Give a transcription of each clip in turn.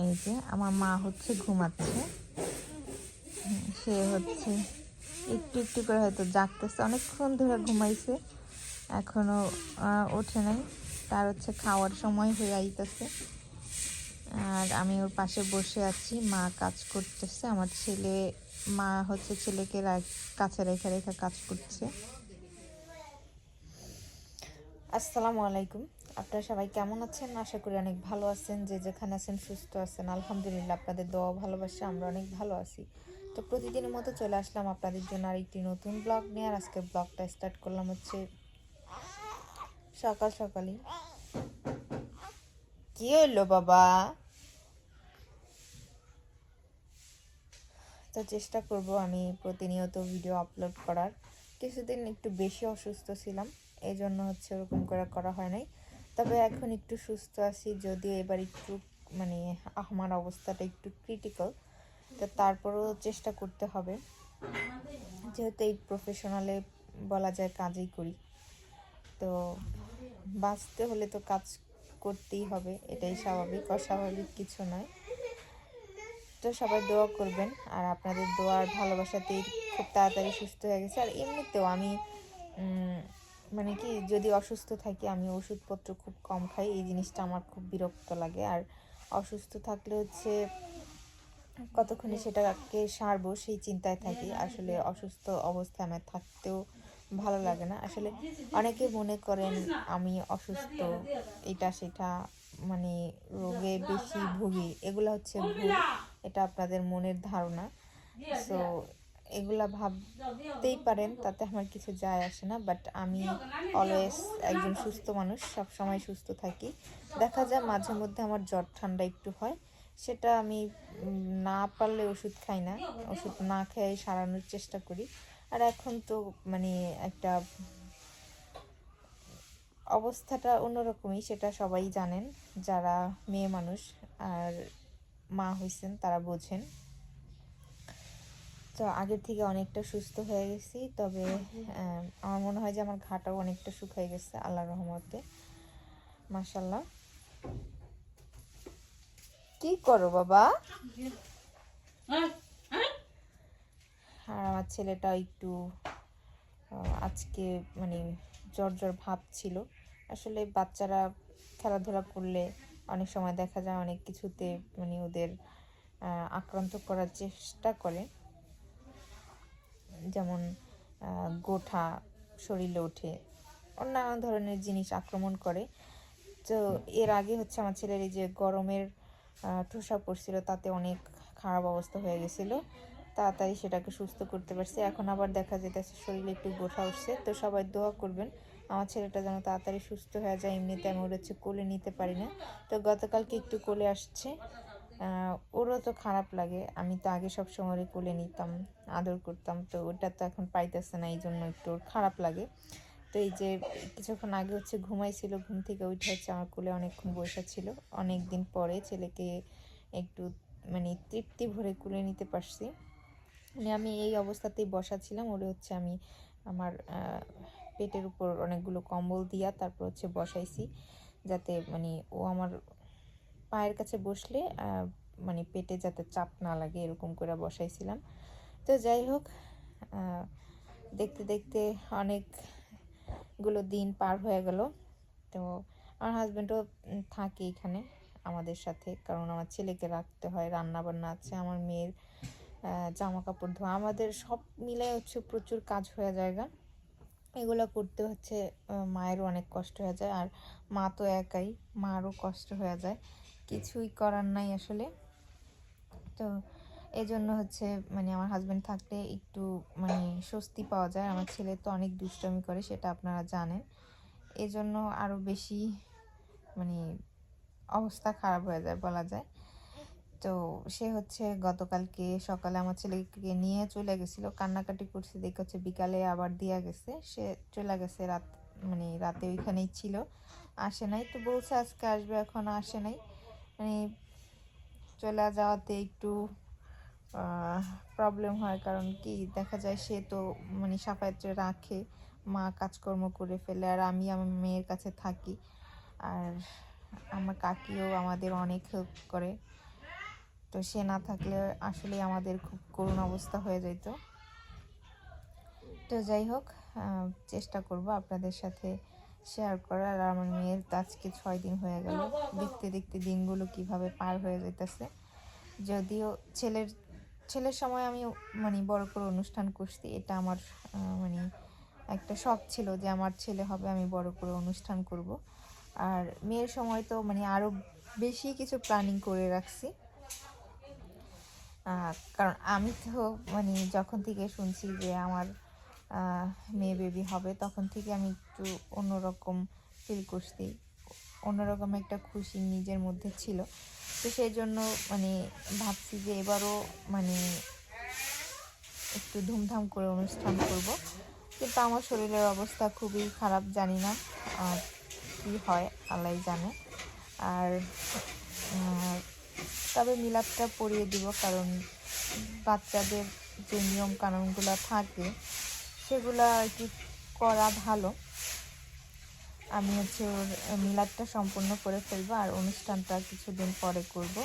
এই যে আমার মা হচ্ছে ঘুমাচ্ছে। সে হচ্ছে একটু একটু করে হয়তো জাগতেছে। অনেকক্ষণ ধরে ঘুমাইছে। এখনও আহ, ওঠে নাই। তার হচ্ছে খাওয়ার সময় হয়ে আইতেছে। আর আমি ওর পাশে বসে আছি। মা কাজ করতেছে। আমার ছেলে মা হচ্ছে ছেলেকে কাছে রেখে রেখে কাজ করছে। আসসালামু আলাইকুম। আপনারা সবাই কেমন আছেন? আশা করি অনেক ভালো আছেন, যে যেখানে আছেন সুস্থ আছেন। আলহামদুলিল্লাহ, আপনাদের দোয়া ভালোবাসা, আমরা অনেক ভালো আছি। তো প্রতিদিনের মতো চলে আসলাম আপনাদের জন্য আর একটি নতুন ব্লগ নিয়ে, আর আজকে ব্লগটা স্টার্ট করলাম হচ্ছে সকাল সকালই। কি হইল বাবা? তো চেষ্টা করব আমি প্রতিনিয়ত ভিডিও আপলোড করার। কিছুদিন একটু বেশি অসুস্থ ছিলাম এই জন্য হচ্ছে ওরকম করে করা হয় নাই। তবে এখন একটু সুস্থ আছি যদিও এবার একটু মানে আমার অবস্থাটা একটু ক্রিটিক্যাল তো তারপরেও চেষ্টা করতে হবে। যেহেতু এই প্রফেশনালে বলা যায় কাজই করি তো বাঁচতে হলে তো কাজ করতেই হবে এটাই স্বাভাবিক অস্বাভাবিক কিছু নয়। তো সবাই দোয়া করবেন আর আপনাদের দোয়ার ভালোবাসাতেই খুব তাড়াতাড়ি সুস্থ হয়ে গেছে। আর এমনিতেও আমি মানে কি, যদি অসুস্থ থাকি আমি ওষুধপত্র খুব কম খাই, এই জিনিসটা আমার খুব বিরক্ত লাগে। আর অসুস্থ থাকলে হচ্ছে কতক্ষণে সেটাকে সারবো সেই চিন্তায় থাকি। আসলে অসুস্থ অবস্থায় আমার থাকতেও ভালো লাগে না। আসলে অনেকে মনে করেন আমি অসুস্থ, এটা সেটা মানে রোগে বেশি ভুগি, এগুলো হচ্ছে ভুল, এটা আপনাদের মনের ধারণা। সো এগুলা ভাবতেই পারেন, তাতে আমার কিছু যায় আসে না বাট আমি অলওয়েজ একজন সুস্থ মানুষ সব সময় সুস্থ থাকি। দেখা যায় মাঝে মধ্যে আমার জ্বর ঠান্ডা একটু হয়, সেটা আমি না পারলে ওষুধ খাই না, ওষুধ না খেয়ে সারানোর চেষ্টা করি। আর এখন তো মানে একটা অবস্থাটা অন্যরকমই, সেটা সবাই জানেন, যারা মেয়ে মানুষ আর মা হয়েছেন তারা বোঝেন। তো আগের থেকে অনেকটা সুস্থ হয়ে গেছি। তবে আমার মনে হয় যে আমার ঘাটাও অনেকটা শুকিয়ে গেছে আল্লাহ রহমতে। মাশাল্লাহ কি করো বাবা? আর আমার ছেলেটা একটু আজকে মানে জ্বর জ্বর ভাব ছিল। আসলে বাচ্চারা খেলাধুলা করলে অনেক সময় দেখা যায় অনেক কিছুতে মানে ওদের আক্রান্ত করার চেষ্টা করে। যেমন গোঠা, শরীরে ওঠে, অন্যান্য ধরনের জিনিস আক্রমণ করে। তো এর আগে হচ্ছে আমার ছেলের এই যে গরমের ঠোসা পড়ছিল, তাতে অনেক খারাপ অবস্থা হয়ে গেছিল। তাড়াতাড়ি সেটাকে সুস্থ করতে পারছে। এখন আবার দেখা যেতেছে শরীরে একটু গোঠা উঠছে। তো সবাই দোয়া করবেন, আমার ছেলেটা যেন তাড়াতাড়ি সুস্থ হয়ে যায়। এমনিতে আমি ওর হচ্ছে কোলে নিতে পারি না। তো গতকালকে একটু কোলে আসছে। ওরও তো খারাপ লাগে। আমি তো আগে সব সময় কোলে নিতাম, আদর করতাম, তো ওটা তো এখন পাইতেছে না এই জন্য একটু ওর খারাপ লাগে। তো এই যে কিছুক্ষণ আগে হচ্ছে ঘুমাইছিল, ঘুম থেকে উঠে হচ্ছে আমার কোলে অনেকক্ষণ বসে ছিল। অনেক দিন পরে ছেলেকে একটু মানে তৃপ্তি ভরে কোলে নিতে পারছি। মানে আমি এই অবস্থাতেই বসা ছিলাম, ওরে হচ্ছে আমি আমার পেটের উপর অনেকগুলো কম্বল দিয়া তারপর হচ্ছে বসাইছি। যাতে মানে ও আমার পায়ের কাছে বসলে মানে পেটে যাতে চাপ না লাগে এরকম করে বসাইছিলাম। তো যাই হোক দেখতে দেখতে অনেকগুলো দিন পার হয়ে গেল। তো আমার হাজব্যান্ডও থাকে এখানে আমাদের সাথে, কারণ আমার ছেলেকে রাখতে হয় রান্না বান্না আছে, আমার মেয়ের জামা কাপড় ধোয়া, আমাদের সব মিলে হচ্ছে প্রচুর কাজ হয়ে যায় গা। এগুলো করতে হচ্ছে মায়েরও অনেক কষ্ট হয়ে যায়, আর মা তো একাই, মারও কষ্ট হয়ে যায়। কিছুই করার নাই আসলে। তো এই জন্য হচ্ছে মানে আমার হাজব্যান্ড থাকলে একটু মানে স্বস্তি পাওয়া যায়। আমার ছেলে তো অনেক দুষ্টমি করে, সেটা আপনারা জানেন। এই জন্য আরও বেশি মানে অবস্থা খারাপ হয়ে যায় বলা যায়। তো সে হচ্ছে গতকালকে সকালে আমার ছেলেকে নিয়ে চলে গেছিল। কান্নাকাটি করছে, দেখে হচ্ছে বিকালে আবার দিয়া গেছে। সে চলে গেছে রাত মানে রাতে ওইখানেই ছিল। আসে নাই। তো বলছে আজকে আসবে, এখন আসে নাই। মানে চলে যাওয়াতে একটু প্রবলেম হয়। কারণ কি, দেখা যায় সে তো মানে সাফায়াতে রাখে, মা কাজকর্ম করে ফেলে, আর আমি আমার মেয়ের কাছে থাকি। আর আমার কাকিও আমাদের অনেক হেল্প করে। তো সে না থাকলে আসলে আমাদের খুব করুণ অবস্থা হয়ে যেত তো যাই হোক চেষ্টা করব আপনাদের সাথে শেয়ার করার আর আমার মেয়ের আজকে ছয় দিন হয়ে গেল। দেখতে দেখতে দিনগুলো কীভাবে পার হয়ে যেতেছে যদিও ছেলের ছেলের সময় আমি মানে বড় করে অনুষ্ঠান করছি, এটা আমার মানে একটা শখ ছিল যে আমার ছেলে হবে, আমি বড় করে অনুষ্ঠান করব। আর মেয়ের সময় তো মানে আরও বেশি কিছু প্ল্যানিং করে রাখছি। কারণ আমি তো মানে যখন থেকে শুনছি যে আমার মেয়ে বেবি হবে, তখন থেকে আমি একটু অন্যরকম ফিল করছি। অন্যরকম একটা খুশি নিজের মধ্যে ছিল। তো সেই জন্য মানে ভাবছি যে এবারও মানে একটু ধুমধাম করে অনুষ্ঠান করব। কিন্তু আমার শরীরের অবস্থা খুবই খারাপ, জানি না কী হয় আল্লাহ জানে। আর তবে মিলাপটা পরিয়ে দিব, কারণ বাচ্চাদের যে নিয়ম কানুনগুলো থাকে সেগুলো কি করা ভালো। আমি হচ্ছে ওর মিলাদটা সম্পূর্ণ করে ফেলব আর অনুষ্ঠানটা কিছুদিন পরে করব।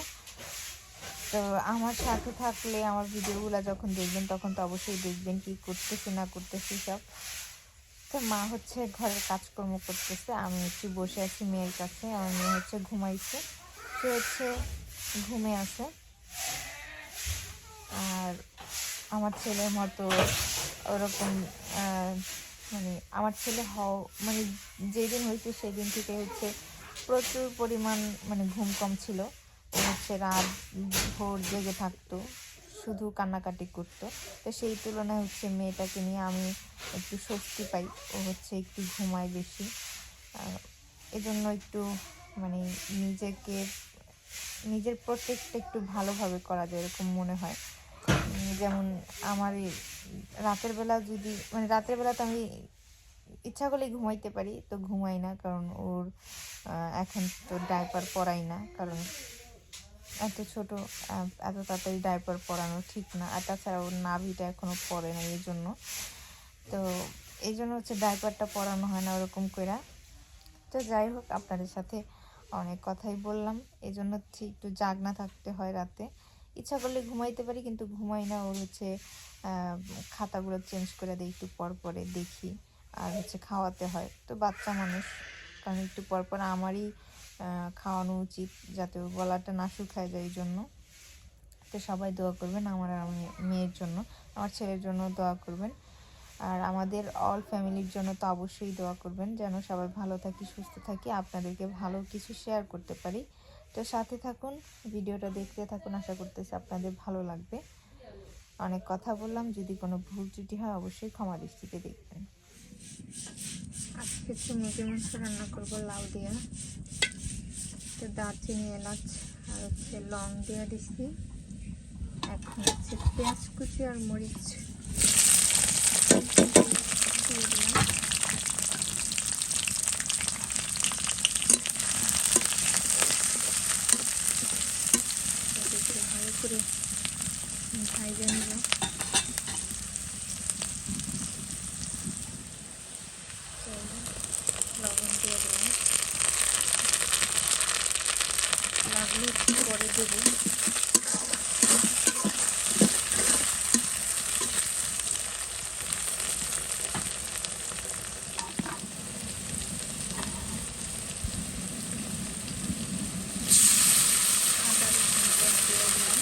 তো আমার সাথে থাকলে আমার ভিডিওগুলো যখন দেখবেন তখন তো অবশ্যই দেখবেন কি করতেছি, না করতেছি সব। তো মা হচ্ছে ঘরের কাজকর্ম করতেছে, আমি একটু বসে আছি মেয়ের কাছে, আমার মেয়ে হচ্ছে ঘুমাইছে। সে হচ্ছে ঘুমে আছে। আর আমার ছেলের মতো ওরকম মানে আমার ছেলে হও মানে যেদিন হয়েছে সেদিন থেকে হচ্ছে প্রচুর পরিমাণ মানে ঘুম কম ছিল। হচ্ছে রাত ভোর জেগে থাকতো, শুধু কান্নাকাটি করতো। তো সেই তুলনায় হচ্ছে মেয়েটাকে নিয়ে আমি একটু স্বস্তি পাই, ও হচ্ছে একটু ঘুমায় বেশি। এজন্য একটু মানে নিজেকে, নিজের প্রত্যেকটা একটু ভালোভাবে করা যায়, এরকম মনে হয়। যেমন আমার রাতের বেলা যদি মানে রাতের বেলা তো আমি ইচ্ছা করলে ঘুমাইতে পারি, তো ঘুমাই না কারণ ওর এখন তো ডাইপার পরাই না, কারণ এত ছোট এত তাড়াতাড়ি ডাইপার পরানো ঠিক না, আর তাছাড়া ওর নাভিটা এখনও পরে না এই জন্য তো এই জন্য হচ্ছে ডাইপারটা পরানো হয় না ওরকম করে তো যাই হোক, আপনাদের সাথে অনেক কথাই বললাম এই জন্য হচ্ছে একটু জাগনা থাকতে হয় রাতে। ইচ্ছা করলে ঘুমাইতে পারি, কিন্তু ঘুমাই না। ওর হচ্ছে খাতাগুলো চেঞ্জ করে দিই একটু পর পরে দেখি, আর হচ্ছে খাওয়াতে হয়। তো বাচ্চা মানুষ, কারণ একটু পর পর আমারই খাওয়ানো উচিত, যাতে গলাটা না শুকায় যায় এই জন্য তো সবাই দোয়া করবেন আমার আর মেয়ের জন্য, আমার ছেলের জন্য দোয়া করবেন। আর আমাদের অল ফ্যামিলির জন্য তো অবশ্যই দোয়া করবেন, যেন সবাই ভালো থাকি, সুস্থ থাকি। আপনাদেরকে ভালো কিছু শেয়ার করতে পারি। তো সাথে থাকুন, ভিডিওটা দেখতে থাকুন, আশা করতেছি আপনাদের ভালো লাগবে। অনেক কথা বললাম, যদি কোনো ভুল ত্রুটি হয় অবশ্যই ক্ষমা দৃষ্টিতে দেখবেন। আজকে মুরগির মাংস রান্না করব, লাউ দিয়ে। তো দারচিনি, এলাচ, আর হচ্ছে লং দিয়ে দিচ্ছি। এখন হচ্ছে পেঁয়াজ কুচি আর মরিচ এটাকে ভালো করে ভাইজে নেব লবণ দিয়ে দিলাম লাগলে একটু পরে দেবো আদা রসুন পেস্ট দিয়ে দিলাম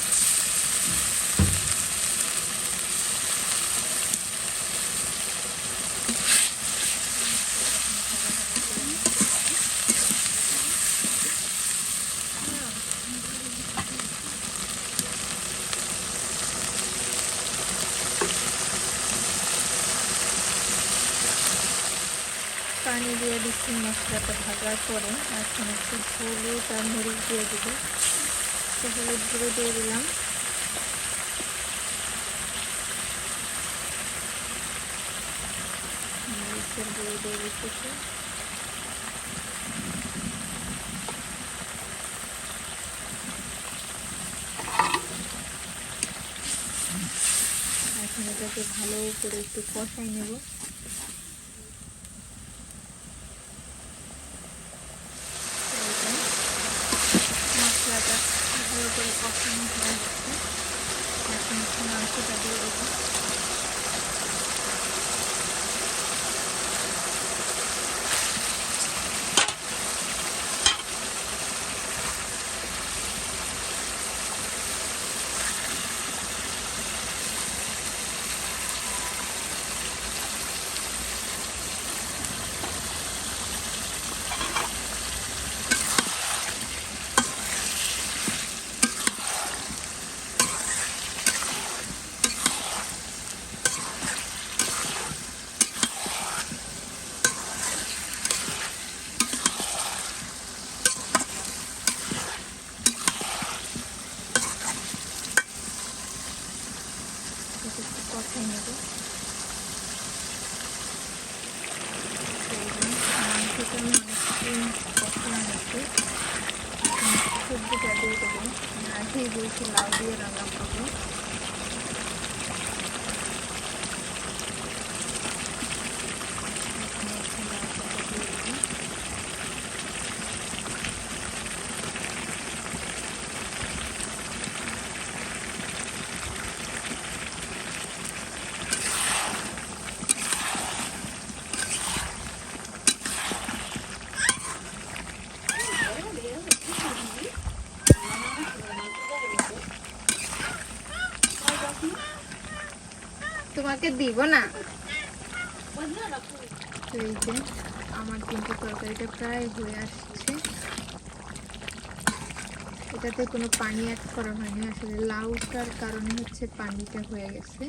পানি দিয়ে দিচ্ছি মশলাটা ভাজার পরে। এখন একটু হলুদ আর মরিচ দিয়ে দিব। তো হলুদ গুঁড়ো দিয়ে দিলাম। মরিচের গুঁড়ো দিয়ে দিতেছি। এখন এটাকে ভালো করে একটু কষাই নেব মশলাটা ভালো করে কষানো হয়ে গেছে এখন হচ্ছে মাংসটা দিয়ে দেবো এটা একটু কষাই নেব মাংসটা আমি অনেকক্ষণ কষানো হচ্ছে সবজিটা দিয়ে দেবো আগেই বলছি লাউ দিয়ে রান্না করব এখন হচ্ছে লাউটাকে দিয়ে দেবো তোমাকে দিব না। এই যে, আমার কিন্তু তরকারিটা প্রায় হয়ে আসছে। এটাতে কোনো পানি অ্যাড করা হয়নি। আসলে লাউটার কারণে হচ্ছে পানিটা হয়ে গেছে।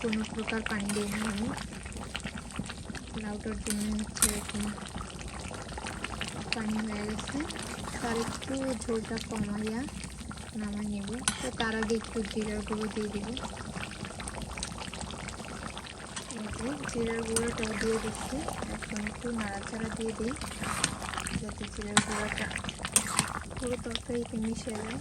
কোনো প্রকার পানি দিইনি আমি লাউটার জন্য হচ্ছে এরকম পানি হয়ে গেছে। তার একটু ঝোলটা কমাইয়া নামাই নেব। তো তার আগে একটু জিরার গুঁড়ো দিয়ে দিব। যে জিরার গুঁড়োটাও দিয়ে দিচ্ছি। এখন একটু নাড়াচাড়া দিয়ে দিই, যাতে জিরার গুঁড়োটা পুরো তরকারিতে মিশে যায়।